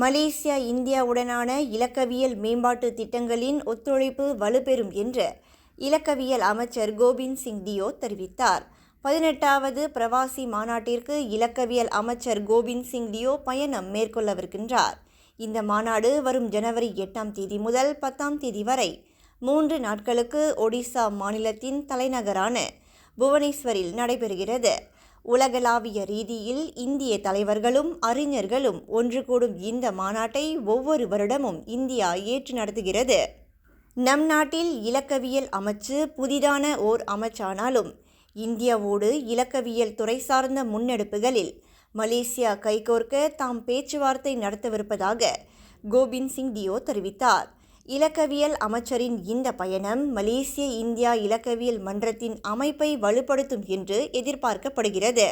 Malaysia இந்தியாவுடனான இலக்கவியல் மேம்பாட்டு திட்டங்களின் ஒத்துழைப்பு வலுப்பெறும் என்று இலக்கவியல் அமைச்சர் கோபிந்த் சிங் டியோ தெரிவித்தார். பதினெட்டாவது பிரவாசி மாநாட்டிற்கு இலக்கவியல் அமைச்சர் கோபிந்த் சிங் டியோ பயணம் மேற்கொள்ளவிருக்கின்றார். இந்த மாநாடு வரும் ஜனவரி எட்டாம் தேதி முதல் பத்தாம் தேதி வரை மூன்று நாட்களுக்கு ஒடிசா மாநிலத்தின் தலைநகரான புவனேஸ்வரில் நடைபெறுகிறது. உலகளாவிய ரீதியில் இந்திய தலைவர்களும் அறிஞர்களும் ஒன்று கூடும் இந்த மாநாட்டை ஒவ்வொரு வருடமும் இந்தியா ஏற்று நடத்துகிறது. நம் நாட்டில் இலக்கவியல் அமைச்சு புதிதான ஓர் அமைச்சானாலும் இந்தியாவோடு இலக்கவியல் துறை சார்ந்த முன்னெடுப்புகளில் மலேசியா கைகோர்க்க தாம் பேச்சுவார்த்தை நடத்தவிருப்பதாக கோபிந்த் சிங் டியோ தெரிவித்தார். இலக்கவியல் அமைச்சரின் இந்த பயணம் மலேசிய இந்தியா இலக்கவியல் மன்றத்தின் அமைப்பை வலுப்படுத்தும் என்று எதிர்பார்க்கப்படுகிறது.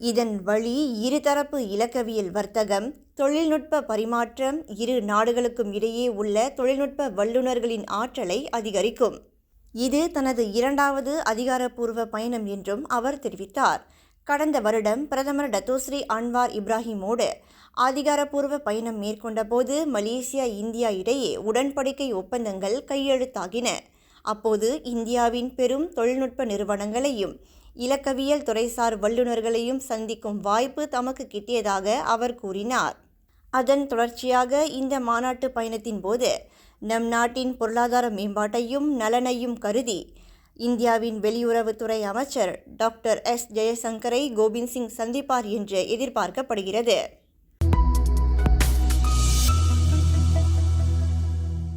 இதன் வழி இருதரப்பு இலக்கவியல் வர்த்தகம் தொழில்நுட்ப பரிமாற்றம் இரு நாடுகளுக்கும் இடையே உள்ள தொழில்நுட்ப வல்லுநர்களின் ஆற்றலை அதிகரிக்கும். இது தனது இரண்டாவது அதிகாரப்பூர்வ பயணம் என்றும் அவர் தெரிவித்தார். கடந்த வருடம் பிரதமர் டத்தோஸ்ரீ அன்வார் இப்ராஹிமோடு அதிகாரப்பூர்வ பயணம் மேற்கொண்டபோது மலேசியா இந்தியா இடையே உடன்படிக்கை ஒப்பந்தங்கள் கையெழுத்தாகின. அப்போது இந்தியாவின் பெரும் தொழில்நுட்ப நிறுவனங்களையும் இலக்கவியல் துறைசார் வல்லுநர்களையும் சந்திக்கும் வாய்ப்பு தமக்கு கிட்டியதாக அவர் கூறினார். அதன் தொடர்ச்சியாக இந்த மாநாட்டு பயணத்தின் போது நம் நாட்டின் பொருளாதார மேம்பாட்டையும் நலனையும் கருதி இந்தியாவின் வெளியுறவுத்துறை அமைச்சர் டாக்டர் எஸ். ஜெயசங்கரை கோபிந்த் சிங் சந்திப்பார் என்று எதிர்பார்க்கப்படுகிறது.